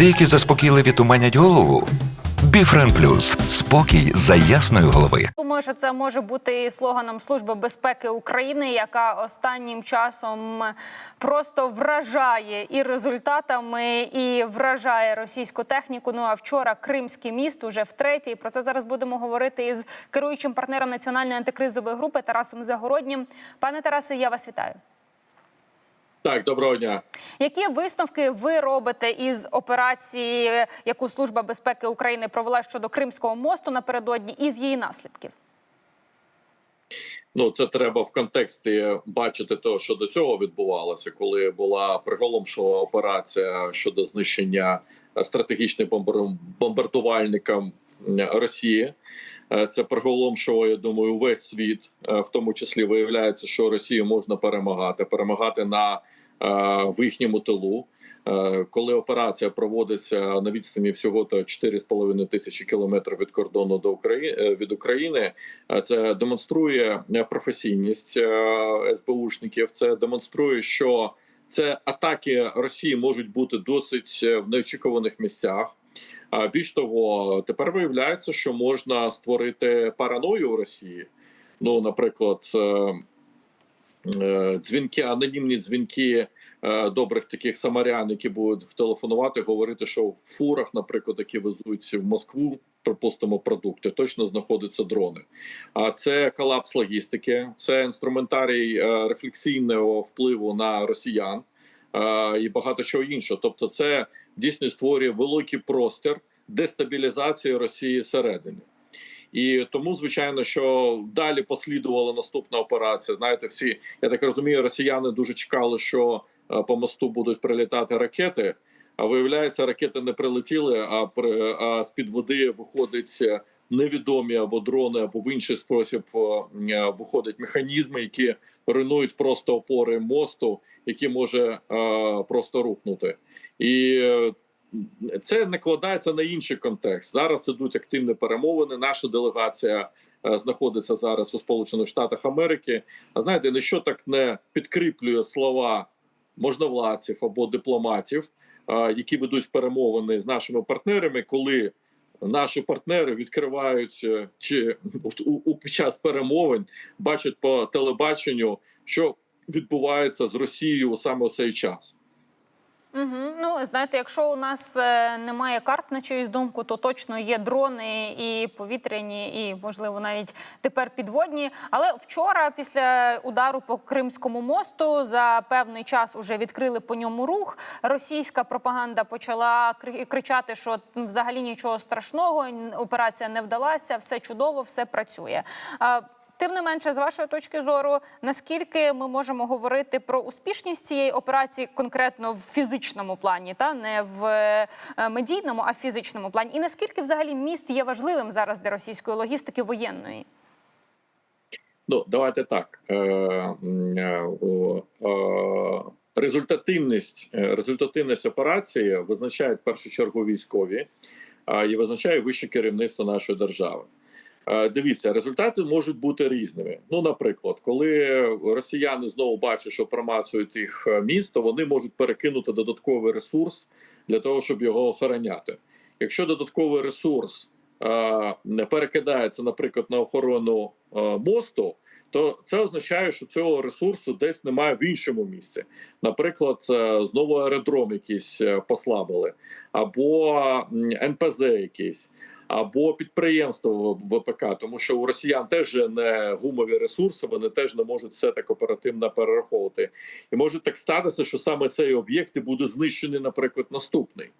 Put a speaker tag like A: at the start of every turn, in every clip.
A: Деякі заспокійливі туманять голову. Біфрен Плюс спокій за ясної голови.
B: Думаю, що це може бути і слоганом Служби безпеки України, яка останнім часом просто вражає і результатами, і вражає російську техніку. Ну а вчора Кримський міст уже втретє. Про це зараз будемо говорити із керуючим партнером національної антикризової групи Тарасом Загороднім. Пане Тарасе, я вас вітаю.
C: Так, доброго дня.
B: Які висновки ви робите із операції, яку Служба безпеки України провела щодо Кримського мосту напередодні, і з її наслідків?
C: Ну це треба в контексті бачити того, що до цього відбувалося, коли була приголомшова операція щодо знищення стратегічним бомбардувальникам Росії. Е, Це приголомшило, я думаю, увесь світ, Е, в тому числі виявляється, що Росію можна перемагати, перемагати на е, в їхньому тилу. Коли операція проводиться на відстані всього то 4,5 тисячі кілометрів від кордону до України від України, це демонструє професійність СБУшників. Це демонструє, що це атаки Росії можуть бути досить в неочікуваних місцях. Більш того, тепер виявляється, що можна створити параною в Росії. Ну, наприклад, е, е, дзвінки, анонімні дзвінки е, добрих таких самарян, які будуть телефонувати, говорити, що в фурах, наприклад, які везуть в Москву, припустимо, продукти, точно знаходяться дрони. А це колапс логістики, це інструментарій рефлексійного впливу на росіян і багато чого іншого. Тобто, це дійсно створює великий простір дестабілізації Росії всередині. І тому, звичайно, що далі послідувала наступна операція. Знаєте, всі я так розумію, росіяни дуже чекали, що е, по мосту будуть прилітати ракети. А виявляється, ракети не прилетіли, а при а з під води виходить е, невідомі або дрони, або в інший спосіб е, виходять механізми, які руйнують просто опори мосту, які може е, просто рухнути. І е, це накладається на інший контекст. Зараз ідуть активні перемовини. Наша делегація е, знаходиться зараз у Сполучених Штатах Америки. А знаєте, ніщо так не підкріплює слова можновладців або дипломатів, е, які ведуть перемовини з нашими партнерами, коли наші партнери відкривають чи у під час перемовин бачать по телебаченню, що відбувається з Росією саме у цей час.
B: Угу. Ну знаєте, якщо у нас е, немає карт на чиюсь думку, то точно є дрони і повітряні, і можливо навіть тепер підводні. Але вчора, після удару по Кримському мосту, за певний час уже відкрили по ньому рух. Російська пропаганда почала кри- кричати, що взагалі нічого страшного, операція не вдалася, все чудово, все працює. Тим не менше, з вашої точки зору, наскільки ми можемо говорити про успішність цієї операції конкретно в фізичному плані, та не в е, медійному, а в фізичному плані, і наскільки взагалі міст є важливим зараз для російської логістики воєнної?
C: Ну, давайте так. Е, е, Результативність, результативність операції визначають в першу чергу військові і визначає вище керівництво нашої держави. Е, Дивіться, результати можуть бути різними. Ну, наприклад, коли росіяни знову бачать, що промацують їх е, місто, вони можуть перекинути додатковий ресурс для того, щоб його охороняти. Якщо додатковий ресурс е, не перекидається, наприклад, на охорону мосту, то це означає, що цього ресурсу десь немає в іншому місці. Наприклад, знову аеродром якийсь послабили, або НПЗ якийсь, або підприємство ВПК, тому що у росіян теж не гумові ресурси, вони теж не можуть все так оперативно перераховувати. І може так статися, що саме цей об'єкт і буде знищений, наприклад, наступний.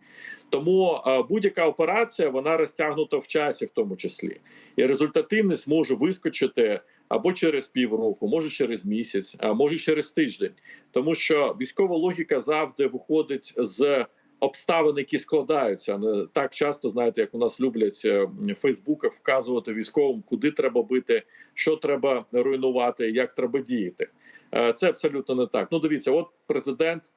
C: Тому е, будь-яка операція вона розтягнута в часі, в тому числі, і результативність може вискочити або через півроку, може через місяць, а може через тиждень, тому що військова логіка завжди виходить з обставин, які складаються. Не так часто знаєте, як у нас люблять е, в Фейсбуках вказувати військовим, куди треба бити, що треба руйнувати, як треба діяти. Е, Це абсолютно не так. Ну, дивіться, от президент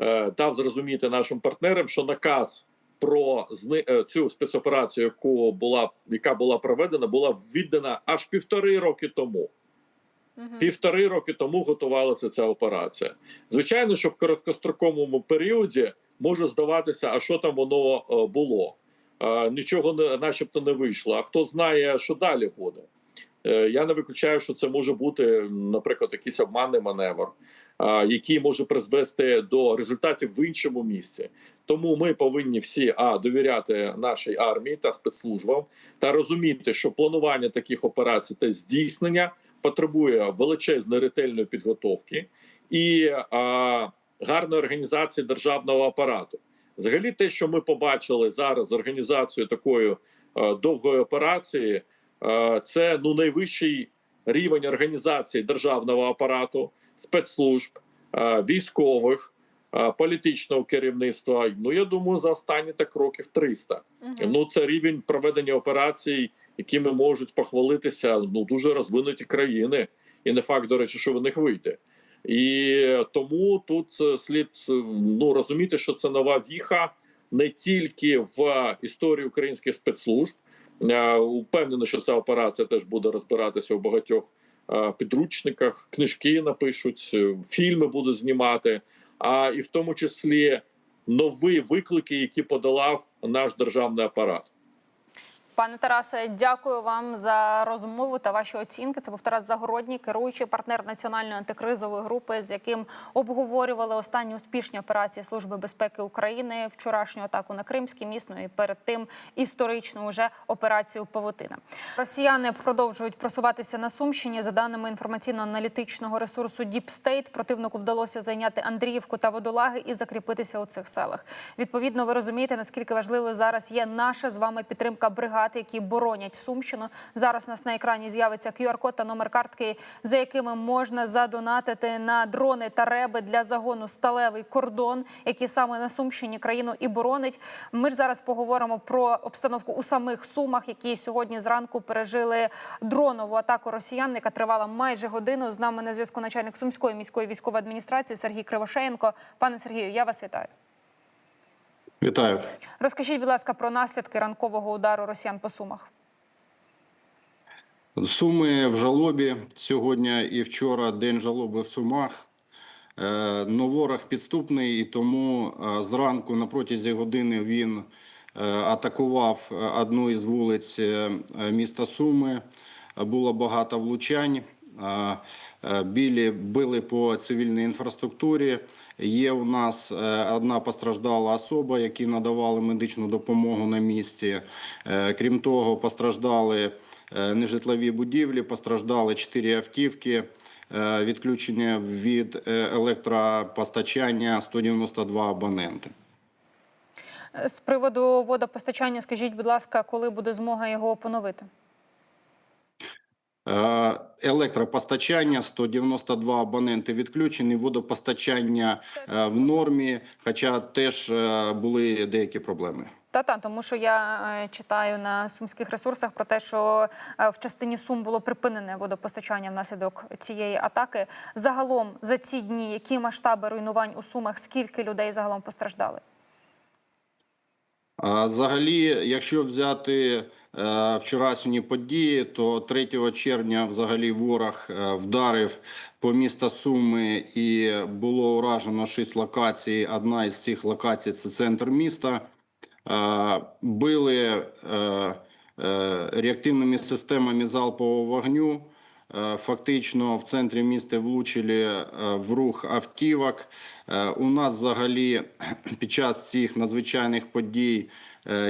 C: е, дав зрозуміти нашим партнерам, що наказ про е, цю спецоперацію, яку була яка була проведена, була віддана аж півтори роки тому. Півтори роки тому готувалася ця операція. Звичайно, що в короткостроковому періоді може здаватися, а що там воно е, було. Е, Нічого не, начебто не вийшло. А хто знає, що далі буде? Е, Я не виключаю, що це може бути, наприклад, якийсь обманний маневр, який може призвести до результатів в іншому місці. Тому ми повинні всі а довіряти нашій армії та спецслужбам та розуміти, що планування таких операцій та здійснення потребує величезної ретельної підготовки і а, гарної організації державного апарату. Взагалі, те, що ми побачили зараз з організацією такої е, довгої операції, е, це ну найвищий рівень організації державного апарату, спецслужб, е, військових, політичного керівництва. Ну я думаю, за останні так років 300.
B: Мгм.
C: Ну це рівень проведення операцій, якими можуть похвалитися ну дуже розвинуті країни, і не факт, до речі, що в них вийде. І тому тут е, слід е, ну розуміти, що це нова віха не тільки в історії українських спецслужб. Е, Упевнений, що ця операція теж буде розбиратися у багатьох підручниках, книжки напишуть, фільми будуть знімати, а і в тому числі нові виклики, які подолав наш державний апарат.
B: Пане Тарасе, дякую вам за розмову та ваші оцінки. Це був Тарас Загородній, керуючий партнер національної антикризової групи, з яким обговорювали останні успішні операції Служби безпеки України, вчорашню атаку на Кримське місто і перед тим історичну уже операцію Павутина. Росіяни продовжують просуватися на Сумщині. За даними інформаційно-аналітичного ресурсу Deep State, противнику вдалося зайняти Андріївку та Водолаги і закріпитися у цих селах. Відповідно, ви розумієте, наскільки важливою зараз є наша з вами підтримка бригад, які боронять Сумщину. Зараз у нас на екрані з'явиться QR-код та номер картки, за якими можна задонатити на дрони та реби для загону сталевий кордон, який саме на Сумщині країну і боронить. Ми ж зараз поговоримо про обстановку у самих Сумах, які сьогодні зранку пережили дронову атаку росіян, яка тривала майже годину. З нами на зв'язку начальник Сумської міської військової адміністрації Сергій Кривошеєнко. Пане Сергію, я вас вітаю.
D: Вітаю.
B: Розкажіть, будь ласка, про наслідки ранкового удару росіян по сумах.
D: Суми в жалобі сьогодні і вчора день жалоби в Сумах. Е, Ну, ворог підступний, і тому е, зранку на протязі години він е, атакував одну із вулиць міста Суми. Було багато влучань. Білі били по цивільній інфраструктурі. Є у нас е, одна постраждала особа, які надавали медичну допомогу на місці. Е, Крім того, постраждали е, нежитлові будівлі, постраждали чотири автівки. Відключення від електропостачання 192 абоненти.
B: З приводу водопостачання, скажіть, будь ласка, коли буде змога його поновити?
D: Е, Електропостачання 192 абоненти відключені, водопостачання е, в нормі, хоча теж е, були деякі проблеми.
B: Та та тому, що я читаю на сумських ресурсах про те, що в частині сум було припинене водопостачання внаслідок цієї атаки. Загалом за ці дні які масштаби руйнувань у сумах, скільки людей загалом постраждали?
D: А Взагалі, якщо взяти вчорашні події, то 3 червня взагалі ворог е, вдарив по міста Суми і було уражено 6 локацій. Одна із цих локацій це центр міста. Е, Били е, е, реактивними системами залпового вогню. Е, Фактично в центрі міста влучили е, в рух автівок. Е, У нас взагалі під час цих надзвичайних подій е,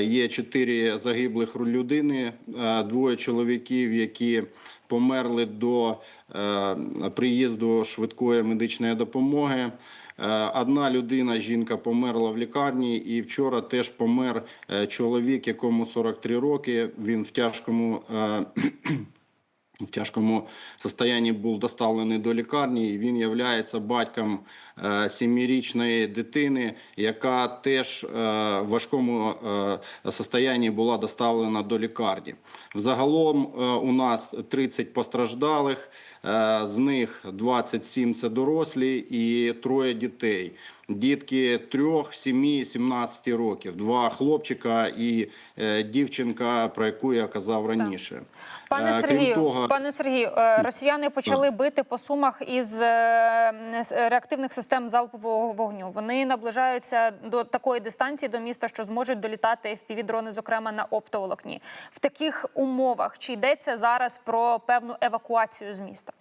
D: є чотири загиблих людини, е, двоє чоловіків, які померли до е, приїзду швидкої медичної допомоги. Е, Одна людина, жінка, померла в лікарні, і вчора теж помер е, чоловік, якому 43 роки. Він в тяжкому. В тяжкому стані був доставлений до лікарні. і Він є батьком е, сімирічної дитини, яка теж е, в важкому е, стані була доставлена до лікарні. Взагалом у нас 30 постраждалих, з них 27 – це дорослі і троє дітей. Дітки 3, 7, 17 років. Два хлопчика і е, дівчинка, про яку я казав раніше.
B: Пане
D: Е,
B: Сергію,
D: того-
B: пане Сергію, е, росіяни почали бити по сумах із реактивних систем залпового вогню. Вони наближаються до такої дистанції до міста, що зможуть долітати FPV-дрони, зокрема на оптоволокні. В таких умовах чи йдеться зараз про певну евакуацію з міста?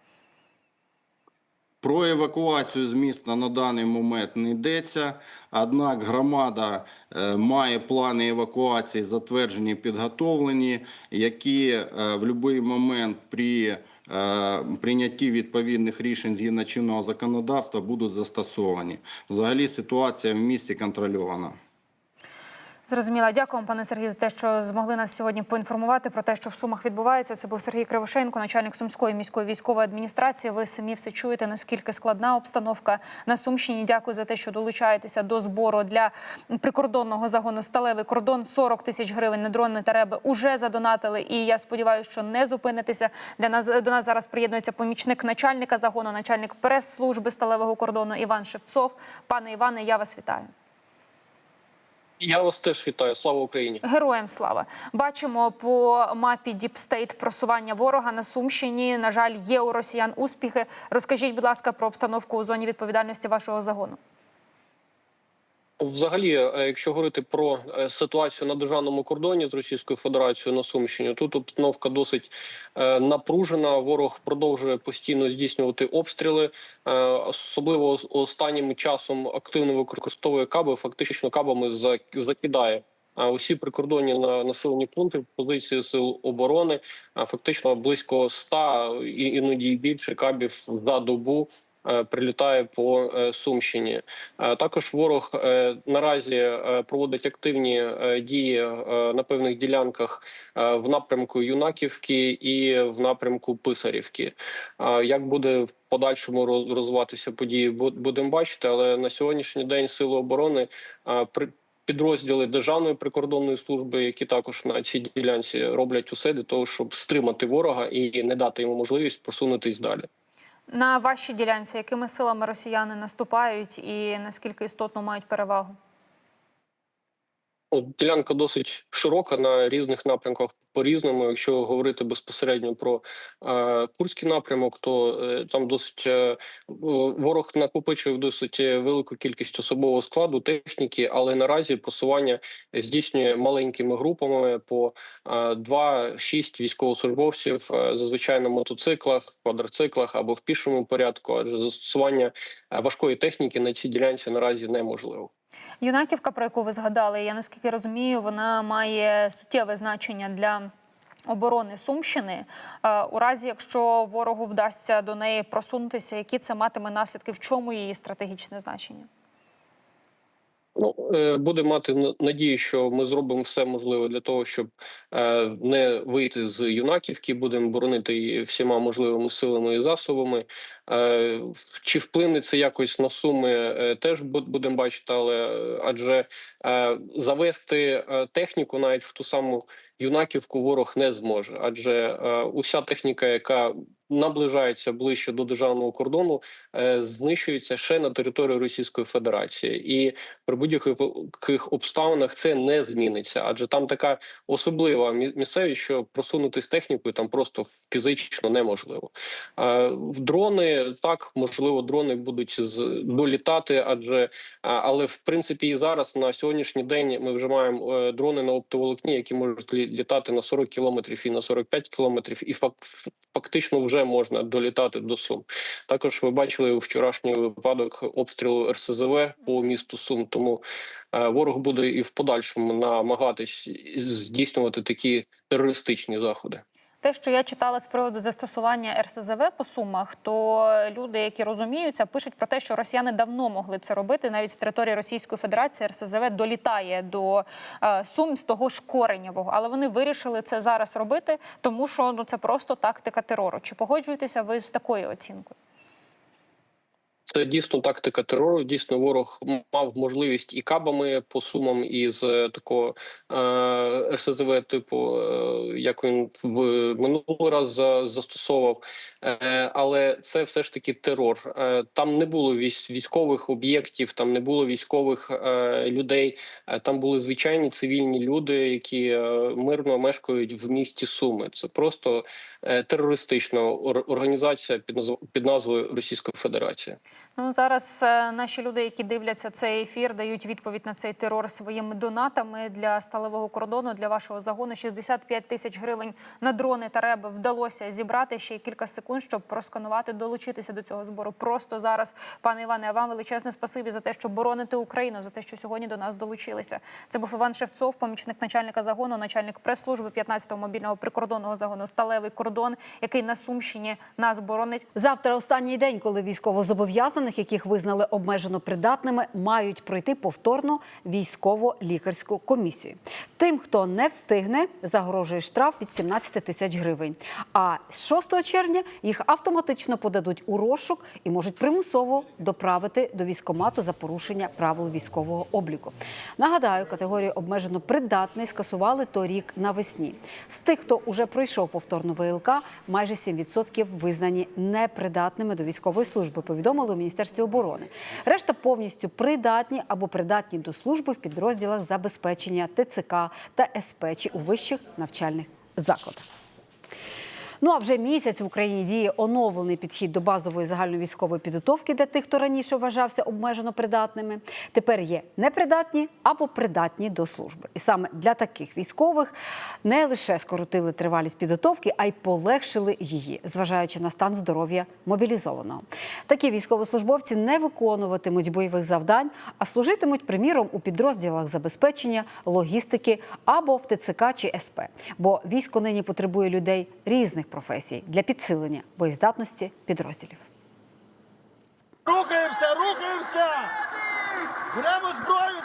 D: Про евакуацію з міста на даний момент не йдеться. Однак громада е, має плани евакуації затверджені, підготовлені, які е, в будь-який момент при е, прийнятті відповідних рішень згідно чинного законодавства будуть застосовані. Взагалі ситуація в місті контрольована.
B: Зрозуміла. Дякую пане Сергію, за те, що змогли нас сьогодні поінформувати про те, що в Сумах відбувається. Це був Сергій Кривошенко, начальник Сумської міської військової адміністрації. Ви самі все чуєте, наскільки складна обстановка на Сумщині. Дякую за те, що долучаєтеся до збору для прикордонного загону сталевий кордон. 40 тисяч гривень на дрони та реби уже задонатили. І я сподіваюся, що не зупинитеся. Для нас до нас зараз приєднується помічник начальника загону, начальник прес-служби сталевого кордону Іван Шевцов. Пане Іване, я вас вітаю.
E: Я вас теж вітаю. Слава Україні.
B: Героям слава бачимо по мапі Діпстейт просування ворога на Сумщині. На жаль, є у росіян успіхи. Розкажіть, будь ласка, про обстановку у зоні відповідальності вашого загону.
E: Взагалі, е, якщо говорити про е, ситуацію на державному кордоні з Російською Федерацією на Сумщині, тут обстановка досить е, напружена. Ворог продовжує постійно здійснювати обстріли. Особливо останнім часом активно використовує каби. Фактично кабами за- закидає. А усі прикордонні на населені пункти позиції сил оборони а фактично близько 100, і іноді більше кабів за добу прилітає по е, Сумщині. Е, Також ворог е, наразі е, проводить активні е, дії е, на певних ділянках е, в напрямку Юнаківки і в напрямку Писарівки. Е, Як буде в подальшому розвиватися події, будемо бачити. Але на сьогоднішній день сили оборони е, при Підрозділи Державної прикордонної служби, які також на цій ділянці роблять усе для того, щоб стримати ворога і не дати йому можливість просунутись далі.
B: На вашій ділянці якими силами росіяни наступають і наскільки істотно мають перевагу?
E: Ділянка досить широка на різних напрямках по-різному. Якщо говорити безпосередньо про е, Курський напрямок, то е, там досить е, ворог накопичив досить велику кількість особового складу, техніки, але наразі просування здійснює маленькими групами по е, 2-6 військовослужбовців, е, зазвичай на мотоциклах, квадроциклах або в пішому порядку, адже застосування е, важкої техніки на цій ділянці наразі неможливо.
B: Юнаківка, про яку ви згадали, я наскільки розумію, вона має суттєве значення для оборони Сумщини. Е, У разі, якщо ворогу вдасться до неї просунутися, які це матиме наслідки, в чому її стратегічне значення?
E: Ну, е, буде мати надію, що ми зробимо все можливе для того, щоб е, не вийти з юнаківки. Будемо боронити її всіма можливими силами і засобами. Е, Чи вплине це якось на суми, теж будемо бачити, але адже завести техніку навіть в ту саму юнаківку ворог не зможе, адже уся техніка, яка наближається ближче до державного кордону, е, знищується ще на території Російської Федерації, і при будь-яких обставинах це не зміниться, адже там така особлива мі- місцевість, що просунутися з технікою там просто фізично неможливо. Е, В дрони так можливо, дрони будуть з долітати, адже але в принципі і зараз на сьогоднішній день ми вже маємо е, дрони на оптоволокні, які можуть лі- літати на 40 кілометрів і на 45 кілометрів, і фактично вже можна долітати до Сум. Також ви бачили вчорашній випадок обстрілу РСЗВ по місту Сум. Тому е, ворог буде і в подальшому намагатись здійснювати такі терористичні заходи.
B: Те, що я читала з приводу застосування РСЗВ по сумах, то люди, які розуміються, пишуть про те, що росіяни давно могли це робити. Навіть з території Російської Федерації РСЗВ долітає до е, сум з того ж коренєвого. Але вони вирішили це зараз робити, тому що ну це просто тактика терору. Чи погоджуєтеся ви з такою оцінкою?
E: Це дійсно тактика терору. Дійсно, ворог мав можливість і кабами по сумам із е, такого е, РСЗВ, типу, е, як він в минулий раз за, застосовував. Е, але це все ж таки терор. Е, там не було військ, військових об'єктів, там не було військових е, людей. Е, там були звичайні цивільні люди, які е, мирно мешкають в місті Суми. Це просто е, терористична ор- організація під назв- під назвою Російська Федерація.
B: Ну зараз е, наші люди, які дивляться цей ефір, дають відповідь на цей терор своїми донатами для сталевого кордону для вашого загону. 65 тисяч гривень на дрони та реби вдалося зібрати ще кілька секунд, щоб просканувати, долучитися до цього збору. Просто зараз, пане Іване, а вам величезне спасибі за те, що бороните Україну, за те, що сьогодні до нас долучилися. Це був Іван Шевцов, помічник начальника загону, начальник прес-служби 15-го мобільного прикордонного загону Сталевий кордон, який на Сумщині нас боронить.
F: Завтра останній день, коли військовозобов'язаних, яких визнали обмежено придатними, мають пройти повторну військово-лікарську комісію. Тим, хто не встигне, загрожує штраф від 17 тисяч гривень. А з 6 червня їх автоматично подадуть у розшук і можуть примусово доправити до військомату за порушення правил військового обліку. Нагадаю, категорію обмежено придатний скасували торік навесні. З тих, хто уже пройшов повторну ВЛК, майже 7% визнані непридатними до військової служби. Повідомили у міністерстві оборони. Решта повністю придатні або придатні до служби в підрозділах забезпечення ТЦК та СП чи у вищих навчальних закладах. Ну а вже місяць в Україні діє оновлений підхід до базової загальновійськової підготовки для тих, хто раніше вважався обмежено придатними. Тепер є непридатні або придатні до служби. І саме для таких військових не лише скоротили тривалість підготовки, а й полегшили її, зважаючи на стан здоров'я мобілізованого. Такі військовослужбовці не виконуватимуть бойових завдань, а служитимуть, приміром, у підрозділах забезпечення, логістики або в ТЦК чи СП. Бо військо нині потребує людей різних професій для підсилення боєздатності підрозділів.
G: Рухаємося, рухаємося! Беремо зброю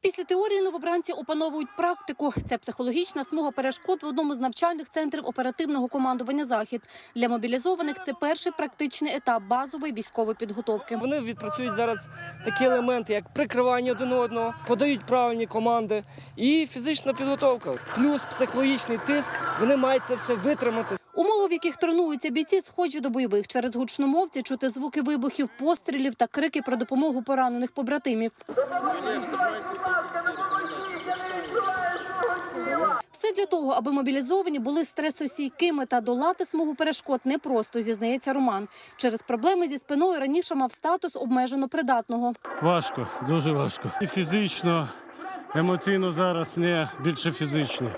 H: Після теорії новобранці опановують практику. Це психологічна смуга перешкод в одному з навчальних центрів оперативного командування Захід для мобілізованих. Це перший практичний етап базової військової підготовки.
I: Вони відпрацюють зараз такі елементи, як прикривання один одного, подають правильні команди і фізична підготовка, плюс психологічний тиск. Вони мають це все витримати.
H: Яких тренуються бійці, схожі до бойових. Через гучномовці чути звуки вибухів, пострілів та крики про допомогу поранених побратимів. Все для того, аби мобілізовані були стресостійкими та долати смугу перешкод непросто, зізнається Роман. Через проблеми зі спиною раніше мав статус обмежено придатного.
J: Важко, дуже важко. І фізично, емоційно зараз не більше фізично,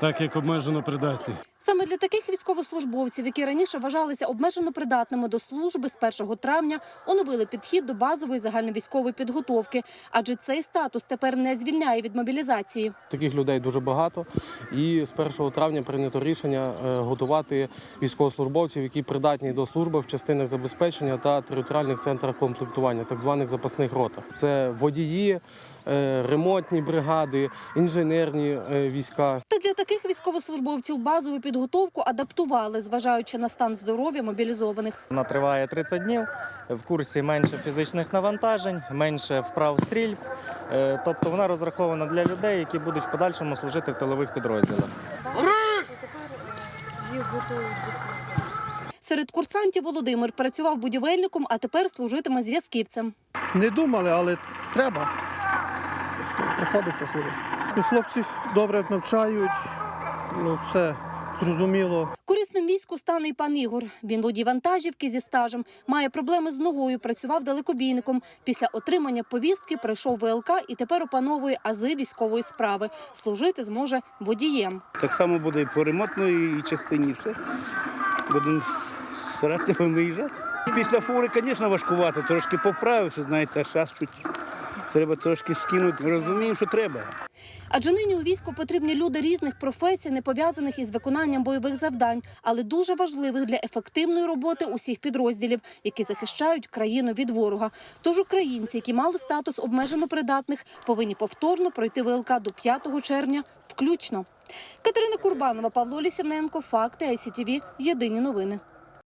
J: так як обмежено придатні.
H: Саме для таких військовослужбовців, які раніше вважалися обмежено придатними до служби з 1 травня, оновили підхід до базової загальновійськової підготовки, адже цей статус тепер не звільняє від мобілізації.
K: Таких людей дуже багато, і з 1 травня прийнято рішення е, готувати військовослужбовців, які придатні до служби в частинах забезпечення та територіальних центрах комплектування, так званих запасних ротах. Це водії, ремонтні бригади, інженерні е, війська.
H: Та для таких військовослужбовців базову підготовку адаптували, зважаючи на стан здоров'я мобілізованих.
L: Вона триває 30 днів. В курсі менше фізичних навантажень, менше вправ стрільб. Е, Тобто вона розрахована для людей, які будуть в подальшому служити в тилових підрозділах.
H: Серед курсантів Володимир працював будівельником, а тепер служитиме зв'язківцем.
G: Не думали, але треба. Приходиться служити. І Хлопці добре навчають, ну все зрозуміло.
H: Корисним війську стане й пан Ігор. Він водій вантажівки зі стажем, має проблеми з ногою, працював далекобійником. Після отримання повістки пройшов ВЛК і тепер опановує ази військової справи. Служити зможе водієм.
M: Так само буде і по ремонтної частині все. Будемо старатися виїжджати. Після фури, звісно, важкувато, трошки поправився, знаєте, а зараз чуть треба трошки скинути. Розуміємо, що треба.
H: Адже нині у війську потрібні люди різних професій, не пов'язаних із виконанням бойових завдань, але дуже важливих для ефективної роботи усіх підрозділів, які захищають країну від ворога. Тож українці, які мали статус обмежено придатних, повинні повторно пройти ВЛК до 5 червня включно. Катерина Курбанова, Павло Лісівненко, Факти ICTV, Єдині новини.